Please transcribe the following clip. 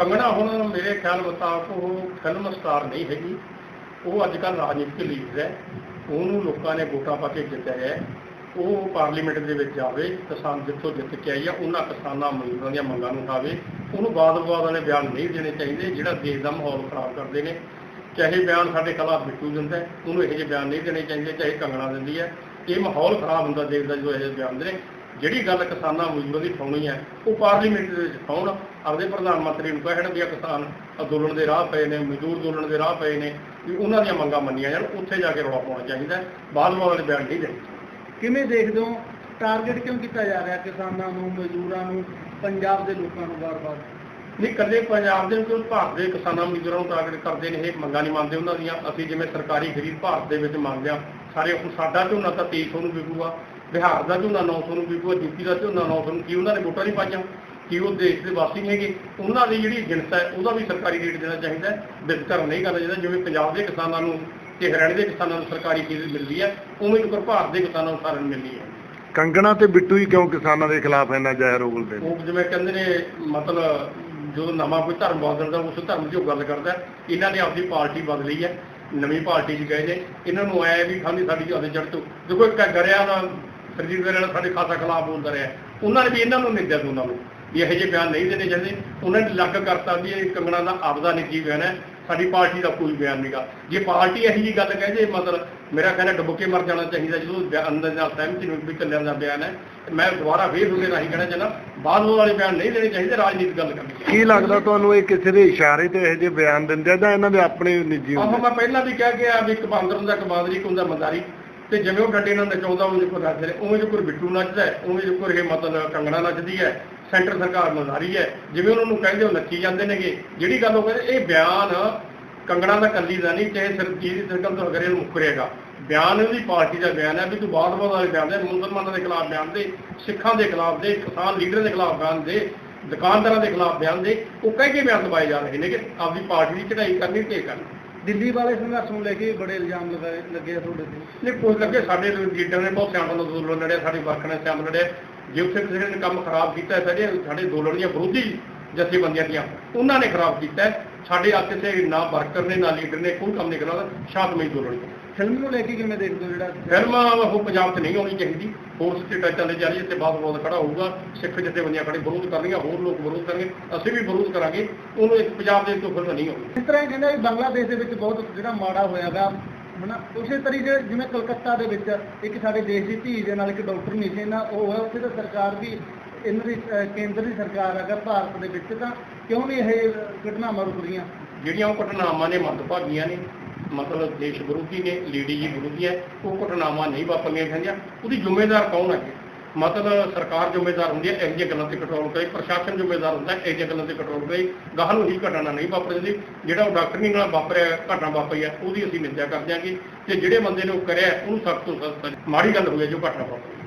ਕੰਗਣਾ ਹੁਣ ਮੇਰੇ ਖਿਆਲ ਮੁਤਾਬਕ ਉਹ ਫਿਲਮ ਸਟਾਰ ਨਹੀਂ ਹੈਗੀ। ਉਹ ਅੱਜ ਕੱਲ੍ਹ ਰਾਜਨੀਤਿਕ ਲੀਡਰ ਹੈ। ਉਹਨੂੰ ਲੋਕਾਂ ਨੇ ਵੋਟਾਂ ਪਾ ਕੇ ਜਿੱਤਿਆ ਹੈ। ਉਹ ਪਾਰਲੀਮੈਂਟ ਦੇ ਵਿੱਚ ਜਾਵੇ, ਕਿਸਾਨ ਜਿੱਥੋਂ ਜਿੱਤ ਕੇ ਆਈ ਆ, ਉਹਨਾਂ ਕਿਸਾਨਾਂ ਮਜ਼ਦੂਰਾਂ ਦੀਆਂ ਮੰਗਾਂ ਨੂੰ ਉਠਾਵੇ। ਉਹਨੂੰ ਬਾਦ-ਬਾਦ ਵਾਲੇ ਬਿਆਨ ਨਹੀਂ ਦੇਣੇ ਚਾਹੀਦੇ, ਜਿਹੜਾ ਦੇਸ਼ ਦਾ ਮਾਹੌਲ ਖਰਾਬ ਕਰਦੇ ਨੇ। ਚਾਹੇ ਬਿਆਨ ਸਾਡੇ ਖਿਲਾਫ ਬਿੱਟੂ ਦਿੰਦਾ ਉਹਨੂੰ ਇਹੋ ਜਿਹੇ ਬਿਆਨ ਨਹੀਂ ਦੇਣੇ ਚਾਹੀਦੇ, ਚਾਹੇ ਕੰਗਣਾ ਦਿੰਦੀ ਹੈ। ਇਹ ਮਾਹੌਲ ਖਰਾਬ ਹੁੰਦਾ ਦੇਸ਼ ਦਾ ਜਦੋਂ ਇਹੋ ਜਿਹੇ ਬਿਆਨ ਦੇ ਜਿਹੜੀ ਗੱਲ ਕਿਸਾਨਾਂ ਮਜ਼ਦੂਰਾਂ ਦੀ ਫਾਉਣੀ ਹੈ ਉਹ ਪਾਰਲੀਮੈਂਟ ਦੇ ਵਿੱਚ ਫਾਉਣ ਆਪਦੇ ਪ੍ਰਧਾਨ ਮੰਤਰੀ ਨੂੰ ਕਹਿਣ ਵੀ ਆ ਕਿਸਾਨ ਅੰਦੋਲਨ ਦੇ ਰਾਹ ਪਏ ਨੇ ਮਜ਼ਦੂਰ ਅੰਦੋਲਨ ਦੇ ਰਾਹ ਪਏ ਨੇ ਵੀ ਉਹਨਾਂ ਦੀਆਂ ਮੰਗਾਂ ਮੰਨੀਆਂ ਜਾਣ ਉੱਥੇ ਜਾ ਕੇ ਰੌਲਾ ਪਾਉਣਾ ਚਾਹੀਦਾ। ਬਾਅਦ ਵਾਲੇ ਬਿਆਨ ਨਹੀਂ ਦੇਣੇ ਕਿਵੇਂ ਦੇਖਦੇ ਹੋ? ਟਾਰਗੇਟ ਕਿਉਂ ਕੀਤਾ ਜਾ ਰਿਹਾ ਕਿਸਾਨਾਂ ਨੂੰ ਮਜ਼ਦੂਰਾਂ ਨੂੰ ਪੰਜਾਬ ਦੇ ਲੋਕਾਂ ਨੂੰ ਵਾਰ-ਵਾਰ? ਨਹੀਂ ਕੱਲੇ ਪੰਜਾਬ ਦੇ ਕੋਈ ਭਾਰਤ ਦੇ ਕਿਸਾਨਾਂ ਮਜ਼ਦੂਰਾਂ ਨੂੰ ਟਾਰਗੇਟ ਕਰਦੇ ਨੇ ਇਹ ਮੰਗਾਂ ਨਹੀਂ ਮੰਨਦੇ ਉਹਨਾਂ ਦੀਆਂ। ਅਸੀਂ ਜਿਵੇਂ ਸਰਕਾਰੀ ਖਰੀਦ ਭਾਰਤ ਦੇ ਵਿੱਚ ਮੰਗਦੇ ਆ ਸਾਰੇ ਹੁਣ ਸਾਡਾ ਝੋਨਾ ਤਾਂ 2300 ਨੂੰ ਵਿਕੂਗਾ। ਬਿਹਾਰ ਦਾ ਝੋਨਾ 900 ਨੂੰ ਵਿਕੂਗਾ ਯੂਪੀ ਦਾ ਝੋਨਾ 900 ਨੂੰ ਕੀ ਉਹਨਾਂ ਨੇ ਵੋਟਾਂ ਨਹੀਂ ਪਾਈਆਂ ਕੀ ਉਹ ਦੇਸ਼ ਦੇ ਵਾਸੀ ਨਹੀਂ ਹੈਗੇ ਉਹਨਾਂ ਦੀ ਜਿਹੜੀ ਜਿਣਸ ਹੈ ਉਹਦਾ ਵੀ ਸਰਕਾਰੀ ਰੇਟ ਦੇਣਾ ਚਾਹੀਦਾ ਵਿਤਕਰ ਨਹੀਂ ਕਰਨਾ ਚਾਹੀਦਾ ਜਿਵੇਂ ਪੰਜਾਬ ਦੇ ਕਿਸਾਨਾਂ ਨੂੰ ਤੇ ਹਰਿਆਣੇ ਦੇ ਕਿਸਾਨਾਂ ਨੂੰ ਸਰਕਾਰੀ ਖਰੀਦ ਮਿਲਦੀ ਹੈ ਉਵੇਂ ਹੀ ਭਾਰਤ ਦੇ ਕਿਸਾਨਾਂ ਨੂੰ ਸਾਰਿਆਂ ਨੂੰ ਮਿਲਦੀ ਹੈ। ਕੰਗਣਾ ਤੇ ਬਿੱਟੂ ਹੀ ਕਿਉਂ ਕਿਸਾਨਾਂ ਦੇ ਖਿਲਾਫ ਇੰਨਾ ਜ਼ਾਹਿਰ ਹੋ ਗਏ ਉਹ ਜਿਵੇਂ ਕਹਿੰਦੇ ਨੇ ਮਤਲਬ ਜਦੋਂ ਨਵਾਂ ਕੋਈ ਧਰਮ ਬਦਲਦਾ ਉਸ ਧਰਮ ਦੀ ਉਹ ਗੱਲ ਕਰਦਾ। ਇਹਨਾਂ ਨੇ ਆਪਣੀ ਪਾਰਟੀ ਬਦਲੀ ਹੈ ਨਵੀਂ ਪਾਰਟੀ 'ਚ ਗਏ ਨੇ। ਇਹਨਾਂ ਨੂੰ ਆਇਆ ਵੀ ਖਾਲੀ ਸਾਡੀ ਉਹਦੇ ਜੜ ਤੋਂ। ਦੇਖੋ ਇੱਕ ਗਰਿਆ ਦਾ ਸਰਜੀਤ ਗਰਿਆ ਨਾਲ ਸਾਡੇ ਖਾਸਾ ਖਿਲਾਫ ਬੋਲਦਾ ਰਿਹਾ। ਉਹਨਾਂ ਨੇ ਵੀ ਇਹਨਾਂ ਨੂੰ ਨਿੰਦਿਆ ਦੋਨਾਂ ਨੂੰ ਵੀ ਇਹੋ ਜਿਹੇ ਬਿਆਨ ਨਹੀਂ ਦੇਣੇ ਚਾਹੀਦੇ। ਉਹਨਾਂ ਨੇ ਲੱਗ ਕਰਤਾ ਵੀ ਇਹ ਕੰਗਣਾ ਦਾ ਆਪਦਾ ਨਿੱਜੀ ਬਿਆਨ ਹੈ ਸਾਡੀ ਪਾਰਟੀ ਦਾ ਕੋਈ ਬਿਆਨ ਨਹੀਂਗਾ ਜੇ ਪਾਰਟੀ ਇਹੋ ਜਿਹੀ ਗੱਲ ਕਹੇ ਜੇ ਮਤਲਬ ਮੇਰਾ ਕਹਿੰਦਾ ਡੁੱਬ ਕੇ ਮਰ ਜਾਣਾ ਚਾਹੀਦਾ ਜਦੋਂ ਬਿਆਨ ਦੇ ਨਾਲ ਸਹਿਮਤੀ ਨੂੰ ਵੀ ਕੱਲਿਆਂ ਦਾ ਬਿਆਨ ਹੈ। ਮੈਂ ਦੁਬਾਰਾ ਫੇਰ ਉਹਦੇ ਰਾਹੀਂ ਕਹਿਣਾ ਚਾਹੁੰਦਾ ਬਾਅਦ ਵਾਲੇ ਬਿਆਨ ਨਹੀਂ ਦੇਣੇ ਚਾਹੀਦੇ ਰਾਜਨੀਤਿਕ ਗੱਲ ਕਰਨੀ ਕੀ ਲੱਗਦਾ ਤੁਹਾਨੂੰ ਇਹ ਕਿਸੇ ਦੇ ਇਸ਼ਾਰੇ ਤੇ ਇਹੋ ਜਿਹੇ ਬਿਆਨ ਦਿੰਦੇ ਆ ਜਾਂ ਇਹਨਾਂ ਦੇ ਆਪਣੇ ਨਿੱਜੀ ਆਹੋ ਮੈਂ ਪਹਿਲਾਂ ਵੀ ਕਹਿ ਗਿਆ ਵੀ ਇੱਕ ਬਾਂਦਰ ਹੁੰਦਾ ਇੱਕ ਬਾਂਦਰੀ ਇੱਕ ਹੁੰਦਾ ਮੰਦਾਰੀ। ਤੇ ਜਿਵੇਂ ਉਹ ਡੰਡੇ ਨਾਲ ਨਚਾਉਂਦਾ ਉਹ ਕੋਈ ਨੱਚਦੇ ਨੇ, ਉਵੇਂ ਜੋ ਬਿੱਟੂ ਨੱਚਦਾ ਉਵੇਂ ਜੋ ਇਹ ਮਤਲਬ ਕੰਗਣਾ ਨੱਚਦੀ ਹੈ, ਸੈਂਟਰ ਸਰਕਾਰ ਮੰਦਾਰੀ ਹੈ, ਜਿਵੇਂ ਉਹਨਾਂ ਨੂੰ ਕਹਿੰਦੇ ਉਹ ਨੱਚੀ ਜਾਂਦੇ ਨੇਗੇ, ਜਿਹੜੀ ਗੱਲ ਉਹ ਕਹਿੰਦੇ, ਇਹ ਬਿਆਨ ਕੰਗਣਾ ਦਾ ਕੱਲੀ ਦਾ ਨਹੀਂ, ਚਾਹੇ ਸਰਜੀਤ ਦੀ ਸਰਕਾਰ ਤੋਂ ਅਗਰ ਮੁਕਰੇਗਾ ਬਿਆਨ ਉਹਦੀ ਪਾਰਟੀ ਦਾ ਬਿਆਨ ਹੈ, ਵੀ ਤੂੰ ਬਾਦ ਬਾਦ ਵਾਲੇ ਬਿਆਨ ਦੇ, ਮੁਸਲਮਾਨਾਂ ਦੇ ਖਿਲਾਫ ਬਿਆਨ ਦੇ, ਸਿੱਖਾਂ ਦੇ ਖਿਲਾਫ ਦੇ, ਕਿਸਾਨ ਲੀਡਰਾਂ ਦੇ ਖਿਲਾਫ ਬਿਆਨ ਦੇ, ਦੁਕਾਨਦਾਰਾਂ ਦੇ ਖਿਲਾਫ ਬਿਆਨ ਦੇ, ਉਹ ਕਹਿ ਕੇ ਬਿਆਨ ਦਵਾਏ ਜਾ ਰਹੇ ਨੇ ਕਿ ਆਪਦੀ ਪਾਰਟੀ ਦੀ ਚੜਾਈ ਕਰਨੀ ਤੇ ਕਰਨੀ। ਦਿੱਲੀ ਵਾਲੇ ਸੰਘਰਸ਼ ਨੂੰ ਲੈ ਕੇ ਬੜੇ ਇਲਜ਼ਾਮ ਲਗਾਏ, ਲੱਗੇ ਆ ਤੁਹਾਡੇ ਤੇ ਨਹੀਂ ਕੁਝ ਲੱਗੇ, ਸਾਡੇ ਲੀਡਰ ਨੇ ਬਹੁਤ ਸਿਆਣਾ ਅੰਦੋਲਨ ਲੜਿਆ, ਸਾਡੇ ਵਰਕਰ ਨੇ ਸਿਆਮ ਲੜਿਆ ਜੇ ਉੱਥੇ ਕਿਸੇ ਨੇ ਕੰਮ ਖਰਾਬ ਕੀਤਾ ਹੈ, ਸਾਡੇ ਸਾਡੇ ਅੰਦੋਲਨ ਦੀਆਂ ਵਿਰੋਧੀ ਜਥੇਬੰਦੀਆਂ ਦੀਆਂ, ਉਹਨਾਂ ਨੇ ਖਰਾਬ ਕੀਤਾ ਹੈ। ਸਾਡੇ ਆ ਕਿਸੇ ਨਾ ਵਰਕਰ ਨੇ ਨਾ ਲੀਡਰ ਨੇ ਕੋਈ ਕੰਮ ਨਹੀਂ ਕਰਾਉਂਦਾ ਸ਼ਾਂਤਮਈ ਅੰਦੋਲਨ ਫਿਲਮ ਨੂੰ ਲੈ ਕੇ ਕਿਵੇਂ ਦੇਖਦੇ ਹੋ ਜਿਹੜਾ ਫਿਲਮਾਂ ਉਹ ਪੰਜਾਬ 'ਚ ਨਹੀਂ ਆਉਣੀ ਚਾਹੀਦੀ। ਹੋਰ ਸਟੇਟਾਂ ਚੱਲੇ ਜਾ ਰਹੀ ਹੈ ਤੇ ਬਾਅਦ ਵਿਰੋਧ ਖੜਾ ਹੋਊਗਾ ਸਿੱਖ ਜਥੇਬੰਦੀਆਂ ਖੜੇ ਵਿਰੋਧ ਕਰਨਗੀਆਂ ਹੋਰ ਲੋਕ ਵਿਰੋਧ ਕਰਨਗੇ ਅਸੀਂ ਵੀ ਵਿਰੋਧ ਕਰਾਂਗੇ ਉਹਨੂੰ ਇੱਕ ਪੰਜਾਬ ਦੇ ਤੋਂ ਫਿਲਮ ਨਹੀਂ ਆਉਣੀ। ਇਸ ਤਰ੍ਹਾਂ ਕਹਿੰਦਾ ਵੀ ਬੰਗਲਾਦੇਸ਼ ਦੇ ਵਿੱਚ ਬਹੁਤ ਜਿਹੜਾ ਮਾੜਾ ਹੋਇਆਗਾ ਹਨਾ ਉਸੇ ਤਰੀਕੇ ਜਿਵੇਂ ਕਲਕੱਤਾ ਦੇ ਵਿੱਚ ਇੱਕ ਸਾਡੇ ਦੇਸ਼ ਦੀ ਧੀ ਦੇ ਨਾਲ ਇੱਕ ਡਾਕਟਰ ਨਹੀਂ ਸੀ ਨਾ ਉਹ ਹੈ ਉੱਥੇ ਤਾਂ ਸਰਕਾਰ ਵੀ ਇਹਨਾਂ ਦੀ ਅਹ, ਕੇਂਦਰ ਦੀ ਸਰਕਾਰ ਅਗਰ ਭਾਰਤ ਦੇ ਵਿੱਚ ਤਾਂ ਕਿਉਂ ਨਹੀਂ ਇਹ ਘਟਨਾਵਾਂ ਰੁਕ ਰਹੀਆਂ? ਜਿਹੜੀਆਂ ਉਹ ਘਟਨਾਵਾਂ ਨੇ ਮੰਦਭਾਗੀਆਂ ਨੇ ਮਤਲਬ ਦੇਸ਼ ਵਿਰੋਧੀ ਨੇ ਲੇਡੀਜ਼ ਵਿਰੋਧੀ ਹੈ ਉਹ ਘਟਨਾਵਾਂ ਨਹੀਂ ਵਾਪਰਨੀਆਂ ਚਾਹੀਦੀਆਂ ਉਹਦੀ ਜ਼ਿੰਮੇਵਾਰ ਕੌਣ ਹੈ? ਮਤਲਬ ਸਰਕਾਰ ਜ਼ਿੰਮੇਵਾਰ ਹੁੰਦੀ ਹੈ ਇਹੋ ਜਿਹੀਆਂ ਗੱਲਾਂ ਤੇ ਕੰਟਰੋਲ ਕਰੇ ਪ੍ਰਸ਼ਾਸਨ ਜ਼ਿੰਮੇਵਾਰ ਹੁੰਦਾ ਹੈ ਇਹੋ ਜਿਹੀਆਂ ਗੱਲਾਂ ਤੇ ਕੰਟਰੋਲ ਕਰੇ। ਗਾਹ ਨੂੰ ਹੀ ਘਟਨਾ ਨਹੀਂ ਵਾਪਰ ਜਾਂਦੀ। ਜਿਹੜਾ ਉਹ ਡਾਕਟਰੀ ਨਾਲ ਵਾਪਰਿਆ ਘਟਨਾ ਵਾਪਰੀ ਹੈ ਉਹਦੀ ਅਸੀਂ ਨਿੰਦਿਆ ਕਰਦੇ ਹਾਂ ਕਿ ਤੇ ਜਿਹੜੇ ਬੰਦੇ ਨੇ ਉਹ ਕਰਿਆ ਉਹਨੂੰ ਸਖਤ ਤੋਂ ਸਖਤ ਮਾੜੀ ਗੱਲ ਹੋਈ ਹੈ ਜੋ ਘਟਨਾ ਵਾਪਰੀ।